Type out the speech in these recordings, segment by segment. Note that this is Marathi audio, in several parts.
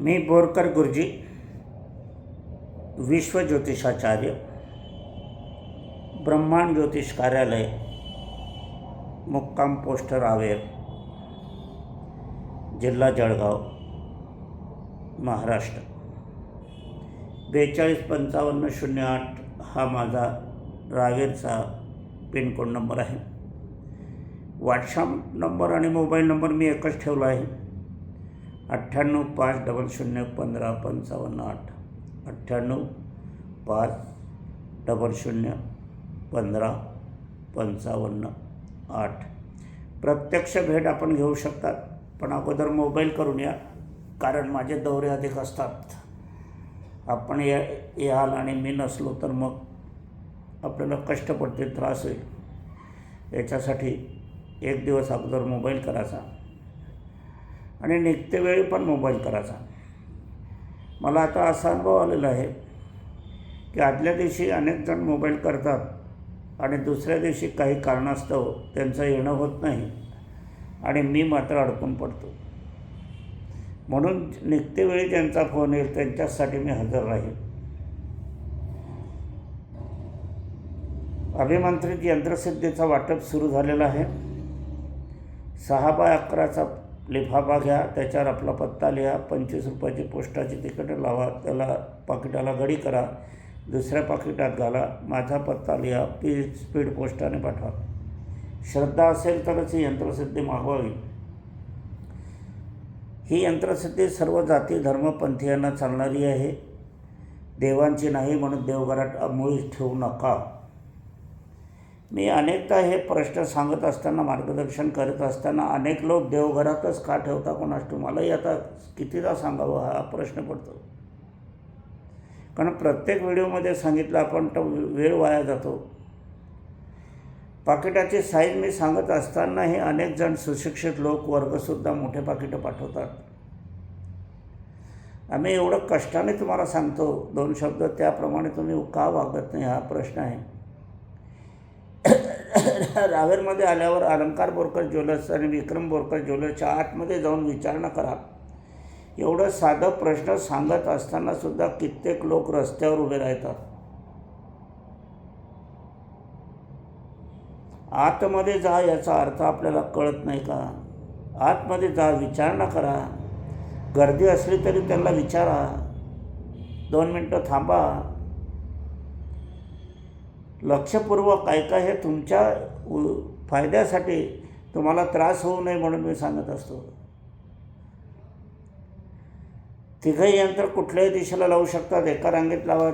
मी बोरकर गुरुजी विश्व ज्योतिषाचार्य ब्रह्मांड ज्योतिष कार्यालय मुक्काम पोस्ट रावेर जिल्हा जळगाव महाराष्ट्र. बेचाळीस पंचावन्न शून्य आठ हा माझा रावेरचा पिनकोड नंबर आहे. व्हॉट्सअप नंबर आणि मोबाईल नंबर मी एकच ठेवला आहे. अठ्ठ्याण्णव पाच डबल शून्य पंधरा पंचावन्न आठ. अठ्ठ्याण्णव पाच डबल शून्य पंधरा पंचावन्न आठ. प्रत्यक्ष भेट आपण घेऊ शकतात पण अगोदर मोबाईल करून या कारण माझे दौरे अधिक असतात. आपण या याल आणि मी नसलो तर मग आपल्याला कष्ट पडते त्रास होईल. याच्यासाठी एक दिवस अगोदर मोबाईल करायचा. आणि निघते वेळी पण मोबाईल करायचा. मला आता असा अनुभव आलेला आहे की आदल्या दिवशी अनेक जण मोबाईल करतात आणि दुसऱ्या दिवशी काही कारणास्तव त्यांचं येणं होत नाही आणि मी मात्र अडकून पडतो. म्हणून निघते वेळी ज्यांचा फोन येईल त्यांच्यासाठी मी हजर राहील. अभिमंत्रित यंत्रसिद्धीचा वाटप सुरू झालेला आहे. सहा बाय अकराचा लिफाफा घ्या त्याच्यावर आपला पत्ता लिहा पंचवीस रुपयाची पोस्टाची तिकीटं लावा त्याला पाकिटाला घडी करा दुसऱ्या पाकिटात घाला माझा पत्ता लिहा पी स्पीड पोस्टाने पाठवा. श्रद्धा असेल तरच ही यंत्रसिद्धी मागवावी. ही यंत्रसिद्धी सर्व जाती धर्मपंथीयांना चालणारी आहे. देवांची नाही म्हणून देवघरात मुळीच ठेवू नका. मी अनेकदा हे प्रश्न सांगत असताना मार्गदर्शन करत असताना अनेक लोक देवघरातच का ठेवता कोणास तुम्हालाही आता कितीदा सांगावं हा प्रश्न पडतो. कारण प्रत्येक व्हिडिओमध्ये सांगितलं आपण तर वेळ वाया जातो. पाकिटाची साईज मी सांगत असतानाही अनेक जण सुशिक्षित लोक वर्गसुद्धा मोठे पाकिटं पाठवतात. आम्ही एवढं कष्टाने तुम्हाला सांगतो दोन शब्द त्याप्रमाणे तुम्ही का वागत नाही हा प्रश्न आहे. रावेरमध्ये आल्यावर अलंकार बोरकर ज्वेलर्स आणि विक्रम बोरकर ज्वेलर्सच्या आतमध्ये जाऊन विचारणा करा. एवढं साधं प्रश्न सांगत असतानासुद्धा कित्येक लोक रस्त्यावर उभे राहतात. आतमध्ये जा याचा अर्थ आपल्याला कळत नाही का? आतमध्ये जा विचारणा करा. गर्दी असली तरी त्यांना विचारा. दोन मिनटं थांबा. लक्षपूर्वक ऐका हे तुमच्या फायद्यासाठी तुम्हाला त्रास होऊ नये म्हणून मी सांगत असतो. तिघही यंत्र कुठल्याही दिशेला लावू शकतात. एका रांगेत लावा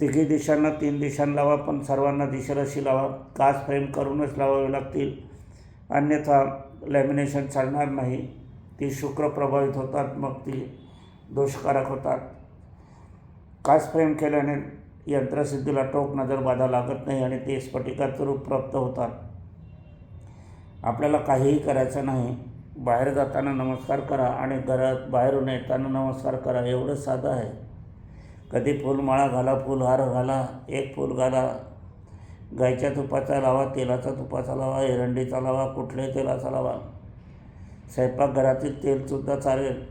तिघी दिशांना तीन दिशांना लावा पण सर्वांना दिशेलाशी लावा. काच फ्रेम करूनच लावावे लागतील. अन्यथा लॅमिनेशन चालणार नाही. ती शुक्र प्रभावित होतात मग ती दोषकारक होतात. काच फ्रेम केल्याने यंत्रसिद्धीला टोक नजर बाधा लागत नाही आणि ते स्फटिकाचं रूप प्राप्त होतात. आपल्याला काहीही करायचं नाही. बाहेर जाताना नमस्कार करा आणि घरात बाहेरून येताना नमस्कार करा एवढं साधं आहे. कधी फुलमाळा घाला फुलहार घाला एक फूल घाला. गायच्या तुपाचा लावा तेलाचा तुपाचा लावा एरंडीचा लावा कुठल्याही तेलाचा लावा. स्वयंपाकघरातील तेलसुद्धा चालेल.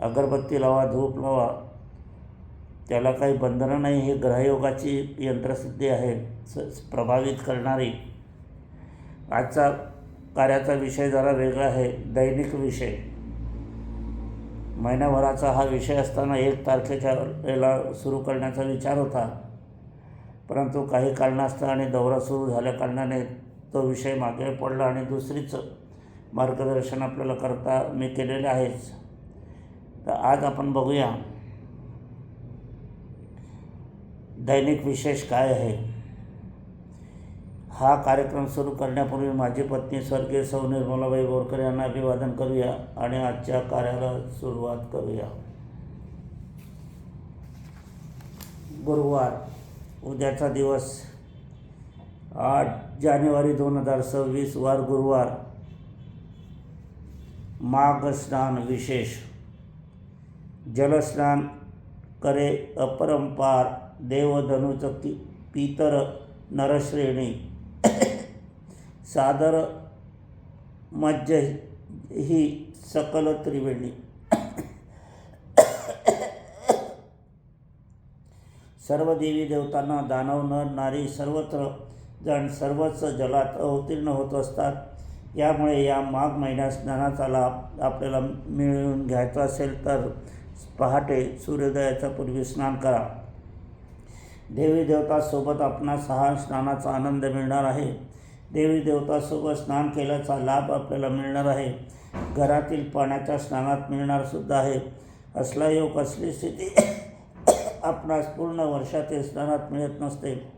अगरबत्ती लावा धूप लावा. त्याला काही बंधनं नाही ही ग्रहयोगाची यंत्रसिद्धी आहे स प्रभावित करणारी. आजचा कार्याचा विषय जरा वेगळा आहे दैनिक विषय. महिन्याभराचा हा विषय असताना एक तारखेच्या वेळेला सुरू करण्याचा विचार होता. परंतु काही कारणास्तव आणि दौरा सुरू झाल्या कारणाने तो विषय मागे पडला आणि दुसरीच मार्गदर्शन आपल्याला करता मी केलेले आहेच. तर आज आपण बघूया दैनिक विशेष काय आहे? हा कार्यक्रम सुरू करण्यापूर्वी माझी पत्नी स्वर्गीय सौ निर्मलाबाई बोरकर यांना अभिवादन करूया आणि आजच्या कार्याला सुरुवात करूया. गुरुवार उद्याचा दिवस आठ जानेवारी दोन हजार सव्वीस वार गुरुवार. माघ स्नान विशेष. जलस्नान करे अपरंपार देवधनुच पी पितर नरश्रेणी सादर मज्ज ही सकल त्रिवेणी। सर्व देवी देवतांना दानव नर नारी सर्वत्र जण सर्वच जलात अवतीर्ण होत असतात. यामुळे या माघ महिन्यात स्नानाचा लाभ आपल्याला मिळवून घ्यायचा असेल तर पहाटे सूर्योदयाच्या पूर्वी स्नान करा. देवी देवतासोबत आपणास सहा स्नानाचा आनंद मिळणार आहे. देवी देवतासोबत स्नान केल्याचा लाभ आपल्याला मिळणार आहे. घरातील पाण्याच्या स्नानात मिळणारसुद्धा आहे. असला योग असली स्थिती आपणास पूर्ण वर्षातील स्नानात मिळत नसते.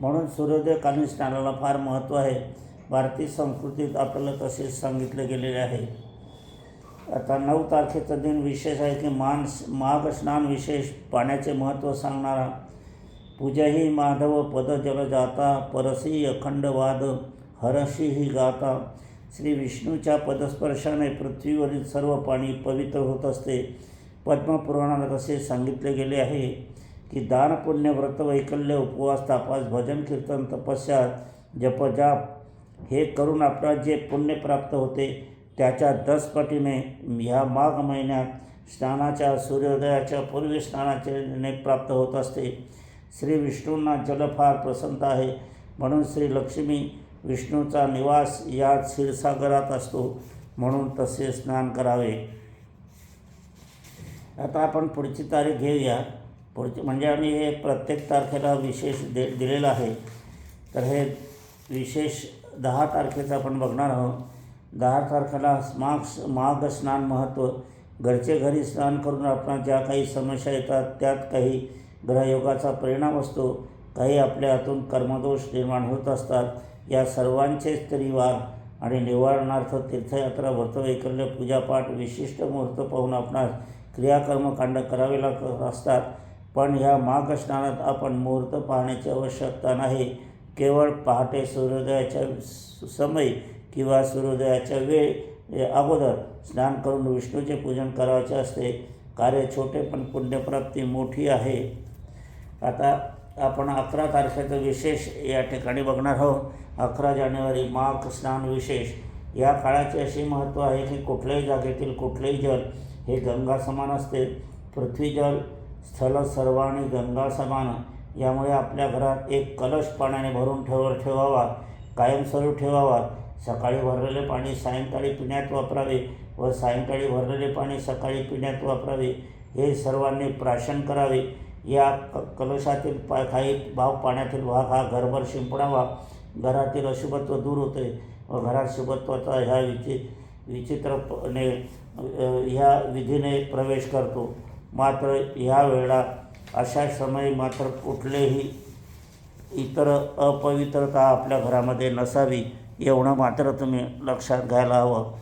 म्हणून सूर्योदयकालीन स्नानाला फार महत्त्व आहे. भारतीय संस्कृतीत आपल्याला तसेच सांगितले गेलेले आहे. आता नऊ तारखेचा दिन विशेष आहे की मान माघ स्नान विशेष पाण्याचे महत्त्व सांगणारा पूजा ही माधव पद जल जाता परसी अखंड वाद हरशी ही गाता. श्री विष्णूच्या पदस्पर्शाने पृथ्वीवरील सर्व पाणी पवित्र होत असते. पद्मपुराणात असे सांगितले गेले आहे की दान पुण्य व्रत वैकल्य उपवास तापास भजन कीर्तन तपस्या जपजाप हे करून आपल्याला जे पुण्य प्राप्त होते त्याच्या दसपटीने ह्या माघ महिन्यात स्नानाच्या सूर्योदयाच्या पूर्वी स्नानाचे प्राप्त होत असते. श्री विष्णूंना जल फार प्रसन्न आहे. म्हणून श्री लक्ष्मी विष्णूचा निवास या क्षीरसागरात असतो. म्हणून तसे स्नान करावे. आता आपण पुढची तारीख घेऊया. पुढची म्हणजे आम्ही हे प्रत्येक तारखेला विशेष दे दिलेलं आहे. तर हे विशेष दहा तारखेचं आपण बघणार आहोत. दहा तारखेला माघ माघ स्नान महत्त्व घरचे घरी स्नान करून आपण ज्या काही समस्या येतात त्यात काही ग्रहयोगाचा परिणाम असतो. काही आपल्या हातून कर्मदोष निर्माण होत असतात. या सर्वांचेच तरी वार आणि निवारणार्थ तीर्थयात्रा व्रतवैकल्य पूजापाठ विशिष्ट मुहूर्त पाहून आपणास क्रियाकर्मकांड करावे लागत असतात. पण ह्या माघ स्नानात आपण मुहूर्त पाहण्याची आवश्यकता नाही. केवळ पहाटे सूर्योदयाच्या समय किंवा सूर्योदयाच्या वेळ अगोदर स्नान करून विष्णूचे पूजन करायचे असते. कार्य छोटे पण पुण्यप्राप्ती मोठी आहे. आता आपण अकरा तारखेचं विशेष या ठिकाणी बघणार आहोत. अकरा जानेवारी माघ स्नान विशेष. या काळाचे असे महत्त्व आहे की कुठल्याही जागेतील कुठलेही जल हे गंगा समान असते. पृथ्वी जल स्थल सर्वांनी गंगा समान. यामुळे आपल्या घरात एक कलश पाण्याने भरून ठेव ठेवावा कायमस्वरूप ठेवावा. सकाळी भरलेले पाणी सायंकाळी पिण्यात वापरावे व सायंकाळी भरलेले पाणी सकाळी पिण्यात वापरावे हे सर्वांनी प्राशन करावे. या क कलशातील पा काही भाव पाण्यातील भाग हा घरभर शिंपडावा. घरातील अशुभत्व दूर होते व घरात शुभत्वाचा ह्या विचि विचित्रपणे ह्या विधीने प्रवेश करतो. मात्र ह्या वेळा अशा समयी मात्र कुठलेही इतर अपवित्रता आपल्या घरामध्ये नसावी. एवढं मात्र तुम्ही लक्षात घ्यायला हवं.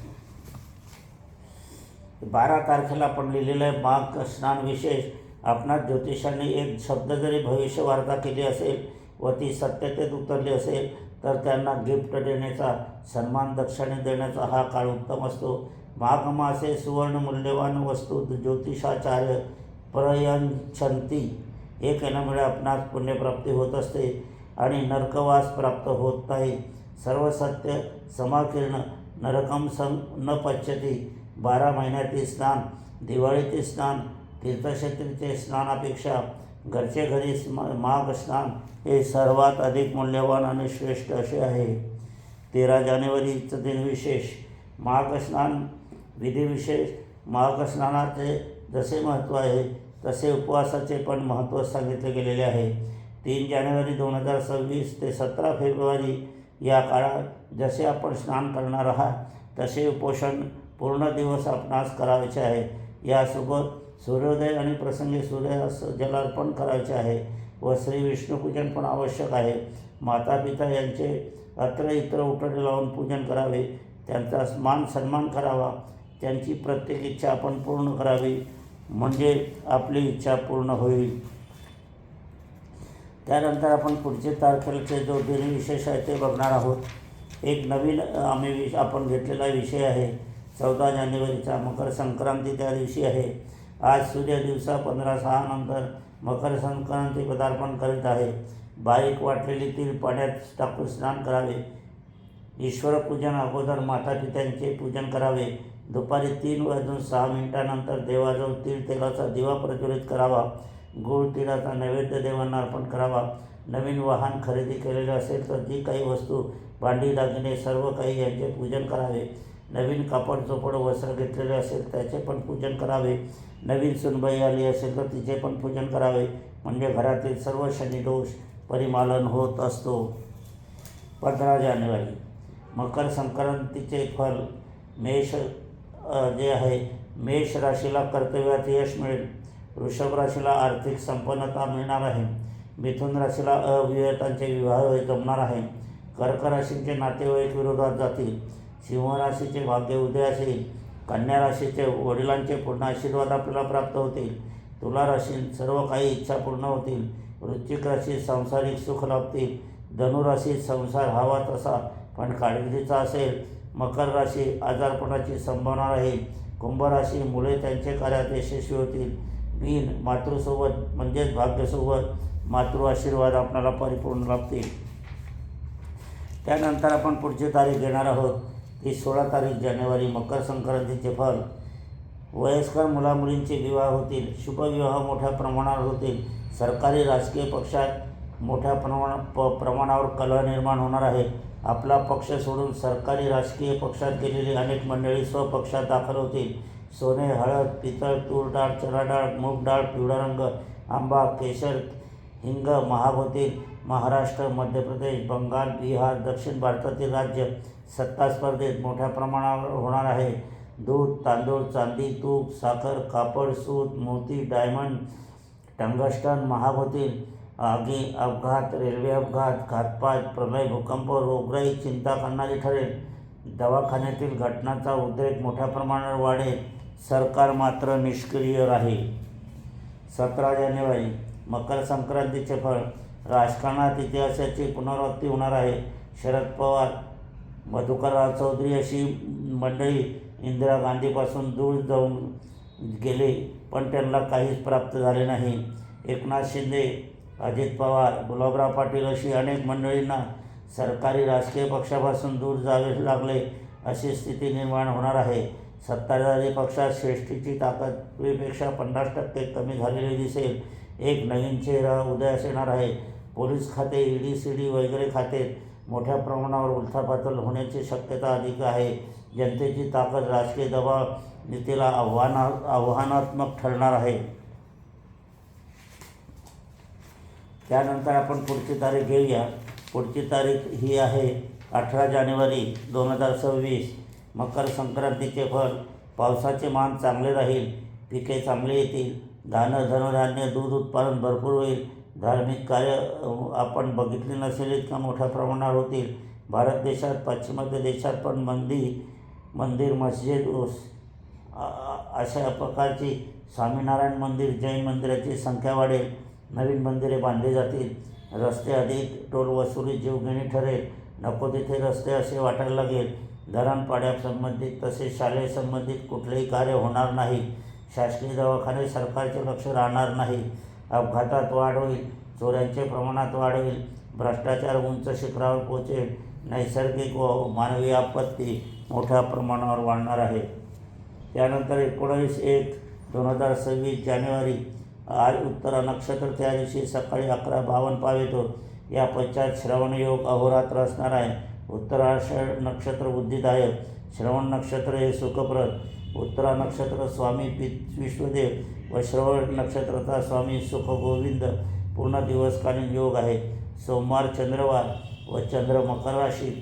बारा तारखेला आपण लिहिलेलं आहे माघ स्नान विशेष आपणास ज्योतिषांनी एक शब्द जरी भविष्यवार्ता केली असेल व ती सत्यतेत उतरली असेल तर त्यांना गिफ्ट देण्याचा सन्मान दक्षिणे देण्याचा हा काळ उत्तम असतो. माघ मासे सुवर्ण मूल्यवान वस्तू ज्योतिषाचार्य प्रयंछंती हे केल्यामुळे आपणास पुण्यप्राप्ती होत असते आणि नरकवास प्राप्त होत नाही. सर्व सत्य समाकीर्ण नरकम सं न पच्यती बारा महिन्यातील स्नान दिवाळीतील स्नान तीर्थक्षेत्रीचे स्नानापेक्षा घरचे घरी स्म माघ स्नान हे सर्वात अधिक मूल्यवान आणि श्रेष्ठ असे आहे. तेरा जानेवारीचं दिन विशेष. माघ स्नान विधिविशेष माघ स्नानाचे जसे महत्त्व आहे तसे उपवासाचे पण महत्त्व सांगितले गेलेले आहे. तीन जानेवारी दोन हजार सव्वीस ते सतरा फेब्रुवारी या काळात जसे आपण स्नान करणार आहात तसे उपोषण पूर्ण दिवस आपणास करायचे आहे. यासोबत सूर्योदय आणि प्रसंगी सूर्यास जलार्पण करायचे आहे व श्री विष्णुपूजन पण आवश्यक आहे. माता पिता यांचे अत्र इतर उठणे लावून पूजन करावे त्यांचा मान सन्मान करावा त्यांची प्रत्येक इच्छा आपण पूर्ण करावी म्हणजे आपली इच्छा पूर्ण होईल. त्यानंतर आपण पुढचे तारखेचे जो दिनविशेष आहे ते बघणार आहोत. एक नवीन आम्ही विष आपण घेतलेला विषय आहे. चौदा जानेवारीचा मकर संक्रांती त्या दिवशी आहे. आज सूर्य दिवसा पंधरा सहा नंतर मकर संक्रांती पदार्पण करीत आहे. बारीक वाटलेली तीळ पाण्यात टाकून स्नान करावे. ईश्वरपूजन अगोदर माता पित्यांचे पूजन करावे. दुपारी तीन वाजून सहा मिनिटानंतर देवाजवळ तीळ तेलाचा दिवा प्रज्वलित करावा. गुळ तिळाचा नैवेद्य देवांना अर्पण करावा. नवीन वाहन खरेदी केलेले असेल तर जी काही वस्तू भांडी दागिने सर्व काही यांचे पूजन करावे. नवीन कापड चोपड वस्त्र घेतलेले असेल त्याचे पण पूजन करावे. नवीन सुनबाई आली असेल तर तिचे पण पूजन करावे. म्हणजे घरातील सर्व शनिदोष परिमालन होत असतो. पंधरा जानेवारी. मकर संक्रांतीचे फल मेष जे आहे मेष राशीला कर्तव्यात यश मिळेल. वृषभ राशीला आर्थिक संपन्नता मिळणार आहे. मिथुन राशीला अविवाहितांचे विवाह जमणार आहे. कर्क राशींचे नातेवाईक विरोधात जातील. सिंह राशीचे भाग्य उदय असेल. कन्या राशीचे वडिलांचे पूर्ण आशीर्वाद आपल्याला प्राप्त होतील. तुला राशी सर्व काही इच्छा पूर्ण होतील. वृश्चिक राशी सांसारिक सुख लाभतील. धनुराशी संसार हवा तसा पण काळजीचा असेल. मकर राशी आजारपणाची संभावना राहील कुंभ राशी मुले त्यांचे कार्यात यशस्वी होतील. मीन मातृसोबत म्हणजेच भाग्यसोबत मातृ आशीर्वाद आपणाला परिपूर्ण लाभतील. त्यानंतर आपण पुढची तारीख घेणार आहोत ती सोळा तारीख जानेवारी. मकर संक्रांतीचे फल. वयस्कर मुलामुलींचे विवाह होतील शुभविवाह मोठ्या प्रमाणावर होतील. सरकारी राजकीय पक्षात मोठ्या प्रमाण प प्रमाणावर कलह निर्माण होणार आहे. आपला पक्ष सोडून सरकारी राजकीय पक्षात गेलेली अनेक मंडळी स्वपक्षात दाखल होतील. सोने हळद पितळ तूर डाळ चणा डाळ मूग डाळ पिवळा रंग आंबा केशर हिंग महाग महाराष्ट्र मध्य प्रदेश बंगाल बिहार दक्षिण भारतातील राज्य सत्ता स्पर्धेत मोठ्या प्रमाणावर होणार आहे. दूध तांदूळ चांदी तूप साखर कापड सूत मोती डायमंड टंगस्टन महाग आगी अपघात रेल्वे अपघात घातपात प्रलय भूकंप रोगराई चिंता करणारी ठरेल. दवाखान्यातील घटनांचा उद्रेक मोठ्या प्रमाणावर वाढेल. सरकार मात्र निष्क्रिय राहील. सतरा जानेवारी मकर संक्रांतीचे फळ. राजकारणात इतिहासाची पुनरावृत्ती होणार आहे. शरद पवार मधुकरराव चौधरी अशी मंडळी इंदिरा गांधीपासून दूर जाऊन गेले पण त्यांना काहीच प्राप्त झाले नाही. एकनाथ शिंदे अजित पवार गुलाबराव पाटील अशी अनेक मंडळींना सरकारी राजकीय पक्षापासून दूर जावे लागले अशी स्थिती निर्माण होणार आहे. सत्ताधारी पक्षात श्रेष्ठीची ताकद पूर्वीपेक्षा पन्नास टक्के कमी झालेली दिसेल. एक नवीन चेहरा उदयास येणार आहे. पोलीस खाते ईडी सी डी वगैरे खाते मोठ्या प्रमाणावर उलथापातल होण्याची शक्यता अधिक आहे. जनतेची ताकद राजकीय दबाव नीतीला आव्हाना आव्हानात्मक ठरणार आहे. त्यानंतर आपण पुढची तारीख घेऊया. पुढची तारीख ही आहे अठरा जानेवारी दोन हजार सव्वीस. मकर संक्रांतीचे फळ पावसाचे मान चांगले राहील पिके चांगले येतील धान्य धनधान्य दूध उत्पादन भरपूर होईल. धार्मिक कार्य आपण बघितले नसेल इतका मोठ्या प्रमाणावर होतील. भारत देशात पाश्चिमात्य देशात पण मंदिर मंदिर मस्जिद उस अशा प्रकारची स्वामीनारायण मंदिर जैन मंदिराची संख्या वाढेल. नवीन मंदिरे बांधली जातील. रस्ते अधिक टोल वसुली जीवघेणी ठरेल. नको तिथे रस्ते असे वाटायला लागेल. धरणपाड्यासंबंधित तसेच शालेय संबंधित कुठलेही कार्य होणार नाही. शासकीय दवाखाने सरकारचे लक्ष राहणार नाही. अपघातात वाढ होईल चोऱ्यांचे प्रमाणात वाढ होईल भ्रष्टाचार उंच शिखरावर पोहोचेल नैसर्गिक व मानवी आपत्ती मोठ्या प्रमाणावर वाढणार आहे. त्यानंतर एकोणावीस एक दोन हजार सव्वीस जानेवारी आज उत्तरा नक्षत्र त्या दिवशी सकाळी अकरा बावन्न पावेतो. या पश्चात श्रवण योग अहोरात्र असणार आहे. उत्तराषाढ नक्षत्र बुद्धिदायक श्रवण नक्षत्र हे सुखप्रद उत्तरा नक्षत्र स्वामी पित विश्वदेव व श्रवण नक्षत्राचा स्वामी सुखगोविंद पूर्ण दिवसकालीन योग आहे. सोमवार चंद्रवार व चंद्र मकर राशीत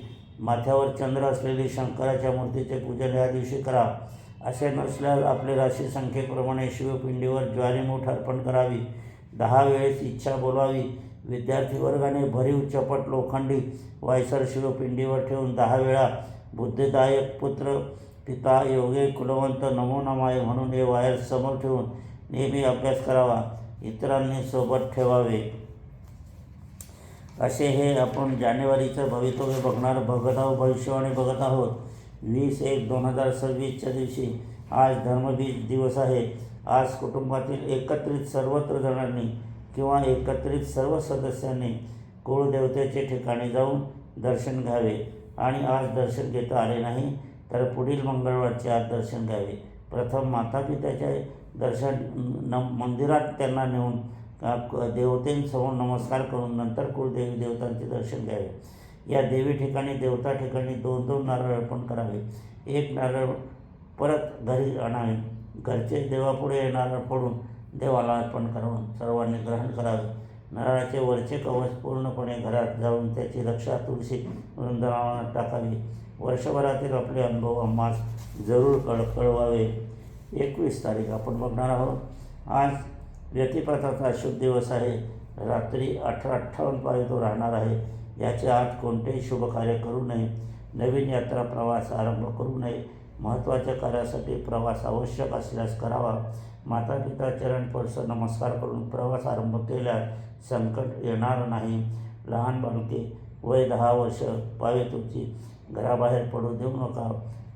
माथ्यावर चंद्र असलेली शंकराच्या मूर्तीचे पूजन या दिवशी करा. असे नसल्यास आपले राशी संख्येप्रमाणे शिवपिंडीवर ज्वारीमूठ अर्पण करावी. दहा वेळेस इच्छा बोलावी. विद्यार्थी वर्गाने भरीव चपट लोखंडी वायसर शिवपिंडीवर ठेवून दहा वेळा बुद्धिदायक पुत्र पिता योगे कुलवंत नमोनमाय म्हणून हे वायर समोर ठेवून नेहमी अभ्यास करावा इतरांनी सोबत ठेवावे. असे हे आपण जानेवारीचं भवितव्य बघणार बघत आहोत भविष्यवाणी बघत आहोत. वीस एक दोन हजार सव्वीसच्या दिवशी आज धर्मबीज दिवस आहे. आज कुटुंबातील एकत्रित सर्वत्र जणांनी किंवा एकत्रित सर्व सदस्यांनी कुळदेवतेचे ठिकाणी जाऊन दर्शन घ्यावे. आणि आज दर्शन घेता आले नाही तर पुढील मंगळवारचे आज दर्शन घ्यावे. प्रथम माता पित्याच्या दर्शन न मंदिरात त्यांना नेऊन देवतेंसमोर नमस्कार करून नंतर कुळदेवी देवतांचे दर्शन घ्यावे. या देवी ठिकाणी देवता ठिकाणी दोन दोन नारळ अर्पण करावे. एक नारळ परत घरी आणावे. घरचे देवापुढे नारळ फोडून देवाला अर्पण करून सर्वांनी ग्रहण करावे. नारळाचे वरचे कवच पूर्णपणे घरात जाऊन त्याची रक्षा तुळशी वृंदावनात टाकावी. वर्षभरातील आपले अनुभव आम्हास जरूर कळ कळवावे. एकवीस तारीख आपण बघणार आहोत. आज व्यतिपाताचा शुभ दिवस आहे. रात्री अठरा अठ्ठावन्न पाय तो राहणार आहे. याच्या आत कोणतेही शुभ कार्य करू नये. नवीन यात्रा प्रवास आरंभ करू नये. महत्त्वाच्या कार्यासाठी प्रवास आवश्यक असल्यास करावा. माता पिता चरण स्पर्श नमस्कार करून प्रवास आरंभ केल्यास संकट येणार नाही. लहान बालके वय दहा वर्ष पावे तुमची. घराबाहेर पडू देऊ नका.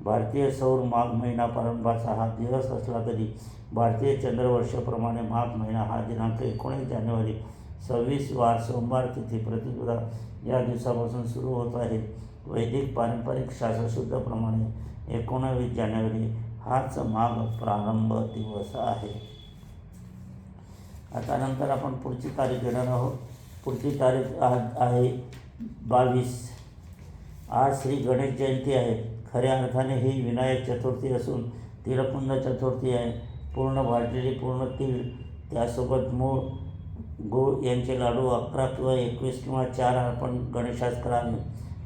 भारतीय सौर माघ महिना प्रारंभाचा हा दिवस असला तरी भारतीय चंद्रवर्षाप्रमाणे माघ महिना हा दिनांक एकोणीस जानेवारी सव्वीस वार सोमवार तिथी प्रतिपदा या दिवसापासून सुरू होत आहे. वैदिक पारंपरिक शास्त्रशुद्धाप्रमाणे एकोणावीस जानेवारी हाच माग प्रारंभ दिवस आहे. आता नंतर आपण पुढची तारीख घेणार आहोत. पुढची तारीख आहे बावीस. आज श्री गणेश जयंती आहे. खऱ्या अर्थाने ही विनायक चतुर्थी असून तिरपुंज चतुर्थी आहे. पूर्ण भाजलेली पूर्ण तीळ त्यासोबत मूळ गूळ यांचे लाडू अकरा किंवा एकवीस किंवा चार अर्पण गणेशास करावे.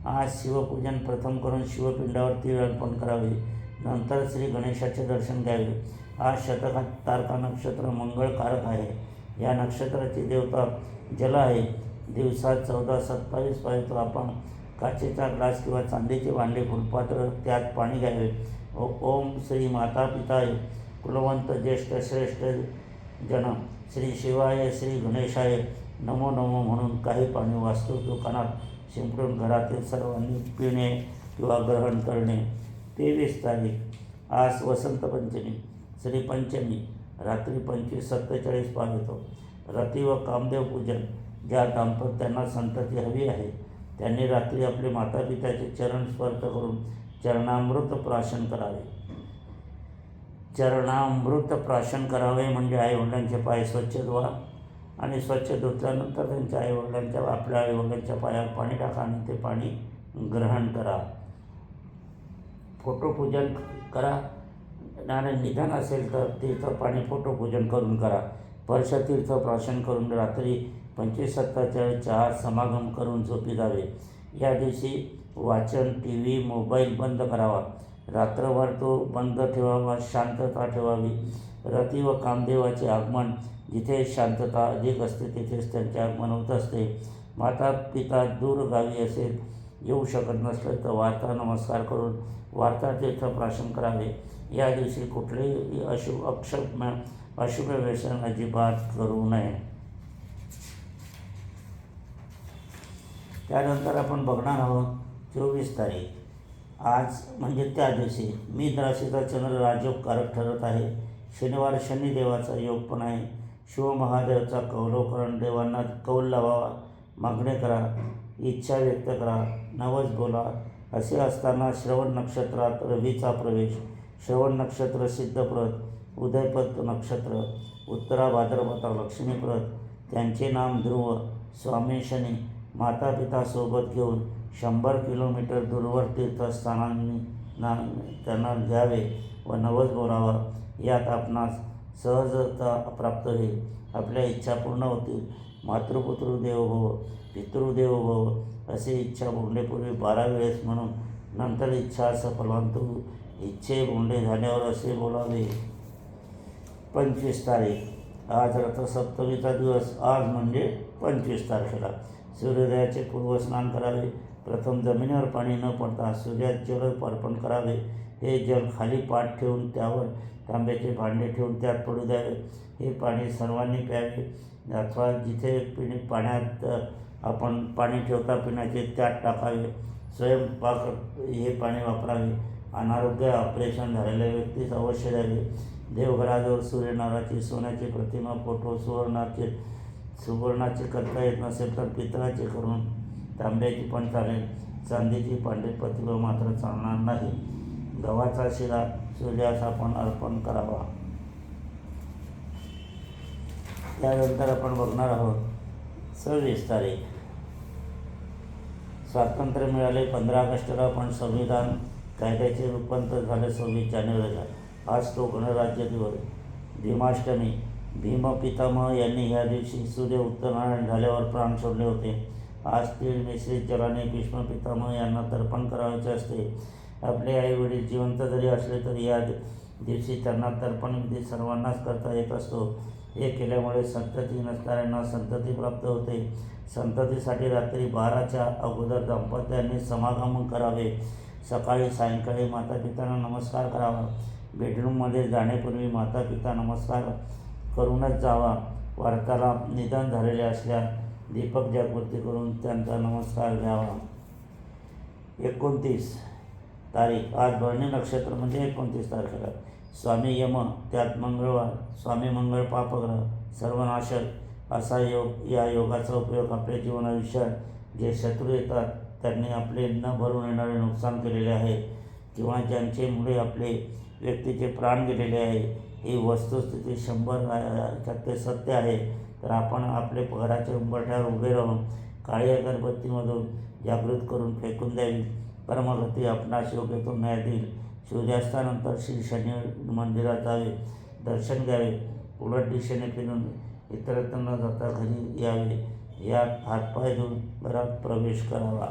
आज शिवपूजन प्रथम करून शिवपिंडावर तीळ अर्पण करावे. नंतर श्री गणेशाचे दर्शन घ्यावे. आज शतकात तारका नक्षत्र मंगळकारक आहे. या नक्षत्राची देवता जल आहे. दिवसात चौदा सत्तावीस पाहिजे आपण काचेचा ग्लास किंवा चांदीचे भांडे फुलपात्र त्यात पाणी घ्यावे. ओ ओम श्री माता पिताय. कुलवंत ज्येष्ठ श्रेष्ठ जन श्री शिवाय श्री गणेशाय नमो नमो म्हणून काही पाणी वास्तू दुकानात शिंपडून घरातील सर्वांनी पिणे किंवा ग्रहण करणे. तेवीस तारीख आज वसंत पंचमी श्री पंचमी रात्री पंचवीस सत्तेचाळीस पार येतो रती व कामदेव पूजन ज्या दाम्पत्यांना संतती हवी आहे त्यांनी रात्री आपले मातापित्याचे चरण स्पर्श करून चरणामृत प्राशन करावे. चरणामृत प्राशन करावे म्हणजे आईवडिलांचे पाय स्वच्छ धुवा आणि स्वच्छ धुतल्यानंतर त्यांच्या आईवडिलांच्या आपल्या आईवडिलांच्या पायावर पाणी टाका आणि ते पाणी ग्रहण करा. फोटोपूजन करा. आणि निधन असेल तर तीर्थपाणी फोटोपूजन करून करा. वर्षतीर्थ प्राशन करून रात्री पंचवीस सत्ताच्या चहा समागम करून झोपी जावे. या दिवशी वाचन टी व्ही मोबाईल बंद करावा. रात्रभर तो बंद ठेवावा शांतता ठेवावी. रती व कामदेवाचे आगमन जिथे शांतता अधिक असते तिथेच त्यांचे आगमन होत असते. माता पिता दूर गावी असेल येऊ शकत नसलं तर वार्ता नमस्कार करून वार्ता तीर्थ प्राशन करावे. या दिवशी कुठलेही अशुभ अक्षुभ अशुभ व्यसन अजिबात करू नये. त्यानंतर आपण बघणार आहोत चोवीस तारीख. आज म्हणजे त्या दिवशी मी राशीचा चंद्र राजयोगकारक ठरत आहे. शनिवार शनिदेवाचा योग पण आहे. शिवमहादेवचा कौलवकरण देवांना कौल लावावा मागणे करा इच्छा व्यक्त करा. नवस बोला असे असताना श्रवण नक्षत्रात रवीचा प्रवेश. श्रवण नक्षत्र सिद्धप्रत उदयपत नक्षत्र उत्तरा भाद्रपदा लक्ष्मीप्रत त्यांचे नाम ध्रुव स्वामी शनी माता पिता सोबत घेऊन शंभर किलोमीटर दूरवर तीर्थस्थानांनी ना त्यांना घ्यावे व नवस बोलावा. यात आपणास सहजता प्राप्त होईल. आपल्या इच्छा पूर्ण होतील. मातृपुत्र देव भव पितृदेव भव असे इच्छा बोलण्यापूर्वी बारा वेळेस म्हणून नंतर इच्छा सफलांतू इच्छे बोंडे झाल्यावर असे बोलावे. पंचवीस तारीख. आज रथसप्तमीचा दिवस. आज म्हणजे पंचवीस तारखेला. सूर्योदयाचे पूर्वस्नान करावे. प्रथम जमिनीवर पाणी न पडता सूर्यात जल अर्पण करावे. हे जल खाली पाठ ठेवून त्यावर तांब्याचे भांडे ठेवून त्यात पडू द्यावे. हे पाणी सर्वांनी प्यावे. अथवा जिथे पिणे पाण्यात आपण पाणी ठेवता पिण्याचे त्यात टाकावे स्वयंपाक हे पाणी वापरावे. अनारोग्य ऑपरेशन झालेल्या व्यक्तीस अवश्य द्यावे. देवघराजवळ सूर्यनाराची सोन्याची प्रतिमा फोटो सुवर्णाचे सुवर्णाचे करता येत नसेल तर पितळाचे करून तांब्याची पण चालेल. चांदीची पांढरी प्रतिमा मात्र चालणार नाही. गव्हाचा शिरा सूर्यास आपण अर्पण करावा. त्यानंतर आपण बघणार आहोत सव्वीस तारीख स्वातंत्र्य मिळाले पंधरा ऑगस्टला पण संविधान कायद्याचे रूपांतर झाले सव्वीस जानेवारीला आज तो गणराज्य दिवस. भीमाष्टमी. भीमपितामह यांनी ह्या दिवशी सूर्य उत्तरायण झाल्यावर प्राण सोडले होते. आज तीळ मिश्रित जलाने भीष्म पितामह यांना तर्पण करायचे असते. आपले आई वडील जिवंत जरी असले तरी या दिवशी त्यांना तर्पण विधी सर्वांनाच करता येत असतो. हे केल्यामुळे संतती नसणाऱ्यांना संतती प्राप्त होते. संततीसाठी रात्री बाराच्या अगोदर दाम्पत्यांनी समागमन करावे. सकाळी सायंकाळी मातापित्यांना नमस्कार करावा. बेडरूममध्ये जाण्यापूर्वी मातापिता नमस्कार करूनच जावा. वार्तालाप निदान झालेले असल्यास दीपक जागृती करून त्यांचा नमस्कार घ्यावा. एकोणतीस तारीख. आज भरणी नक्षत्र म्हणजे एकोणतीस तारखेला. स्वामी यम त्यात मंगळवार स्वामी मंगळ पापग्रह सर्वनाशक असा योग या योगाचा उपयोग आपल्या जीवनाविषयात जे शत्रू येतात त्यांनी आपले न भरून येणारे नुकसान केलेले आहे. किंवा ज्यांचेमुळे आपले व्यक्तीचे प्राण गेलेले आहे. ही वस्तुस्थिती शंभर टक्के सत्य आहे. तर आपण आपले घराच्या उंबरठ्यावर उभे राहून काळी अगरबत्तीमधून जागृत करून फेकून द्यावी. परमगती आपणास योग्य न्याय देईल. सूर्यास्तानंतर श्री शनी मंदिरात जावे दर्शन घ्यावे उलट दिशेने फिरून इतरत्र न जाता घरी यावे यात हातपाय धुवून घरात प्रवेश करावा.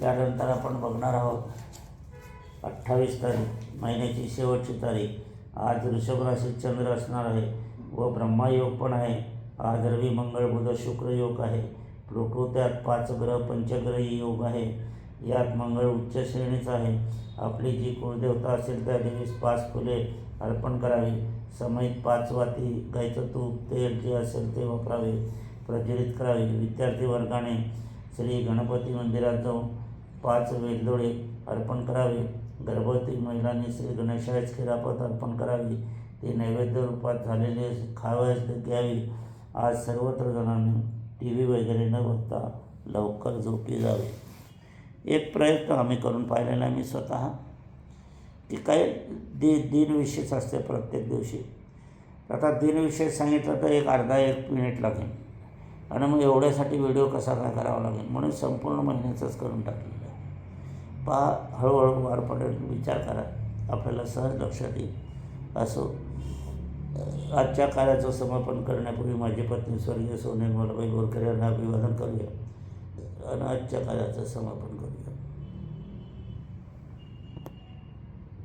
त्यानंतर आपण बघणार आहोत अठ्ठावीस तारीख महिन्याची शेवटची तारीख. आज वृषभ राशीत चंद्र असणार आहे व ब्रह्मायोग पण आहे. आज रवी मंगळ बुध शुक्र योग आहे. प्लुटो त्यात पाच ग्रह पंचग्रही योग आहे. यात मंगळ उच्च श्रेणीचा आहे. आपली जी कुळदेवता असेल त्या देवीस पाच फुले अर्पण करावी. समयित पाच वाती गायचं तूप तेल जे असेल ते वापरावे. प्रज्वलित करावे. विद्यार्थी वर्गाने श्री गणपती मंदिरात जाऊन पाच वेलदोळे अर्पण करावे. गर्भवती महिलांनी श्री गणेशायच खिरापत अर्पण करावी. ते नैवेद्य रूपात झालेले खावयास घ्यावी. आज सर्वत्र जणांनी टी व्ही वगैरे न बघता लवकर झोपी जावे. एक प्रयत्न आम्ही करून पाहिलेला आहे. मी स्वतः की काय दि दिनविशेष असते प्रत्येक दिवशी. आता दिनविशेष सांगितलं तर एक अर्धा एक मिनिट लागेल. आणि मग एवढ्यासाठी व्हिडिओ कसा काय करावा लागेल? म्हणून संपूर्ण महिन्याचंच करून टाकलेलं आहे. पहा हळूहळू वार पडेल. विचार करा. आपल्याला सहज लक्षात येईल. असो. आजच्या कार्याचं समापन करण्यापूर्वी माझी पत्नी स्वर्गीय सोने मलबाई बोरकर यांना अभिवादन करूया. आणि आजच्या कार्याचं समापन